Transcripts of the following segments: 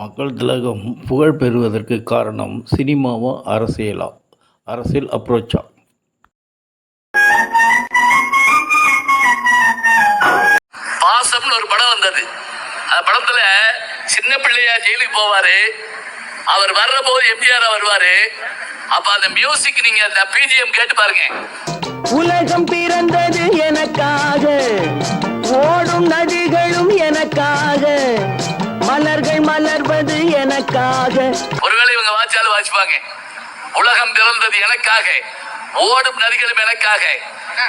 மக்கள் திலகம் புகழ் பெறுவதற்கு காரணம் சினிமாவா அரசியலா? அரசியல் அப்ரோச்சா பாசம்னு ஒரு படம் வந்தது. அந்த படத்துல சின்ன பிள்ளையா ஜெயிலுக்கு போவாரு. அவர் வர்ற போது எம்ஜிஆர் வருவாரு. அப்ப அந்த மியூசிக் நீங்க அந்த பிஜிஎம் கேட்டு பாருங்க. உலகம் பிறந்தது எனக்காக. எனக்காக ஒருவேளை இவங்க வாய்ச்சாலும் வாசிப்பாங்க. உலகம் பிறந்தது எனக்காக. ஓடும் நதிகளும் எனக்காக.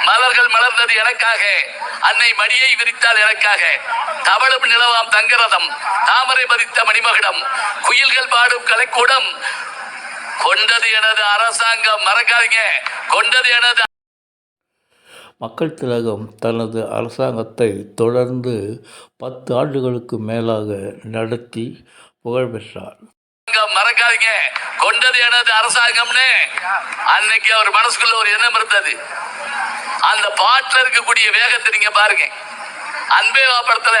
மலர்கள் மலர்ந்தது எனக்காக. அன்னை மடியை விரித்தால் எனக்காக. தவழும் நிலவாம் தங்கரதம். தாமரை பதித்த மணிமகுடம். குயில்கள் பாடும் கலைக்கூடம். கொண்டது எனது அரசாங்கம். மறக்காதீங்க. கொண்டது எனது மக்கள் திலகம் தனது அரசாங்கத்தை தொடர்ந்து பத்து ஆண்டுகளுக்கு மேலாக நடத்தி புகழ் பெற்றார். மறக்காதீங்க. கொண்டது எனது அரசாங்கம்னு. அன்னைக்கு அவர் மனசுக்குள்ள ஒரு எண்ணம் இருந்தது. அந்த பாட்டுல இருக்கக்கூடிய வேகத்தை நீங்க பாருங்க. அன்பே வா படத்துல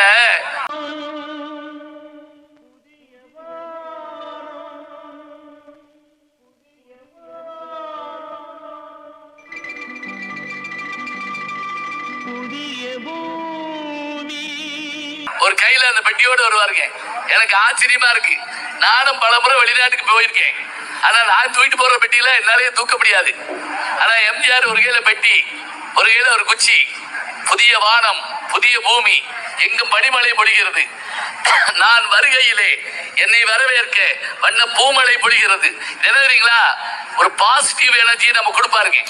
ஒரு கையில அந்த பெட்டியோட வருவாருங்க. எனக்கு ஆச்சரியமா இருக்கு. நானும் பலமுறை வெளிநாட்டுக்கு போயிருக்கேன். ஆனா நான் தூக்கிட்டு போற பெட்டியில என்னாலே தூக்க முடியாது. ஆனா எம்ஜிஆர் ஒரு கையில பெட்டி ஒரு கையில ஒரு குச்சி புதிய வானம் புதிய பூமி எங்கும் பனிமலை பொழிகிறது. நான் வருகையிலே என்னை வரவேற்க வண்ண பூமலை பொழிகிறது. நினைக்கிறீங்களா ஒரு பாசிட்டிவ் எனர்ஜி நம்ம கொடுப்பாருங்க.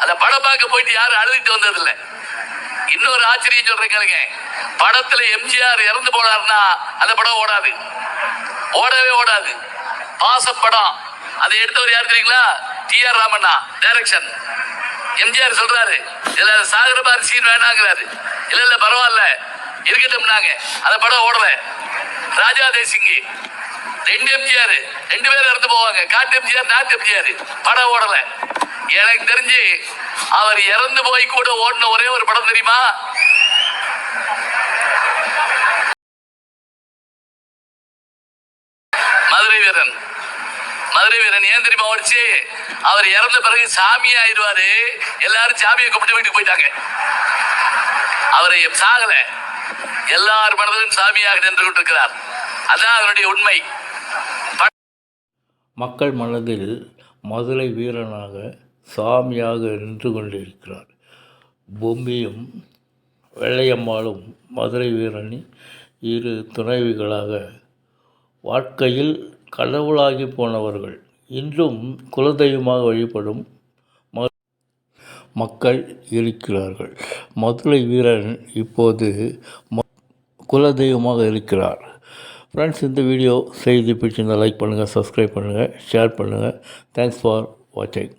அந்த படம் பார்க்க போயிட்டு யாரும் அழுதுட்டு வந்ததில்லை. இன்னொரு ஆச்சரியம் சொல்றேன் கேளுங்க. படத்துல எம்ஜிஆர் இறந்து போனார்னா அந்த படம் ஓடாது. ஓடவே ஓடாது. பாசம் படம். அதை எடுத்தவர் யார் தெரியுங்களா? T R Ramanna direction MGR சொல்றாரு இல்ல சாகர மாதிரி சீன் வேணாங்கிறாரு. இல்ல இல்ல பரவாயில்ல. இருக்கட்டும்னாங்க. அந்த படம் ஓடல. ராஜா தேசிங்கி. ரெண்டு எம்ஜிஆர். ரெண்டு பேரும் இறந்து போவாங்க. காட்டு எம்ஜிஆர் நாட்டு எம்ஜிஆர். படம் ஓடல. எனக்கு தெரிஞ்சு அவர் இறந்து போய் கூட ஓடின ஒரே ஒரு படம் தெரியுமா? மதுரை வீரன். மதுரை வீரன் ஏன் தெரியுமா ஓடிச்சு? அவர் இறந்த பிறகு சாமி ஆயிடுவாரு. எல்லாரும் சாமியை கும்பிட்டு வீட்டுக்கு போயிட்டாங்க. அவரை சாகல. எல்லார் மனதிலும் சாமியாக நின்று கொண்டிருக்கிறார் அதான் அவருடைய உண்மை. மக்கள் மனதில் மதுரை வீரனாக சாமியாக நின்று கொண்டிருக்கிறார். பொம்மியும் வெள்ளையம்மாளும் மதுரை வீரனின் இரு துணைவிகளாக வாழ்க்கையில் கடவுளாகி போனவர்கள். இன்றும் குலதெய்வமாக வழிபடும் மக்கள் இருக்கிறார்கள். மதுரை வீரன் இப்போது ம- குலதெய்வமாக இருக்கிறார். ஃப்ரெண்ட்ஸ் இந்த வீடியோ செய்தி பிடிச்சிருந்தால் லைக் பண்ணுங்கள் சப்ஸ்கிரைப் பண்ணுங்கள் ஷேர் பண்ணுங்கள் தேங்க்ஸ் ஃபார் வாட்சிங்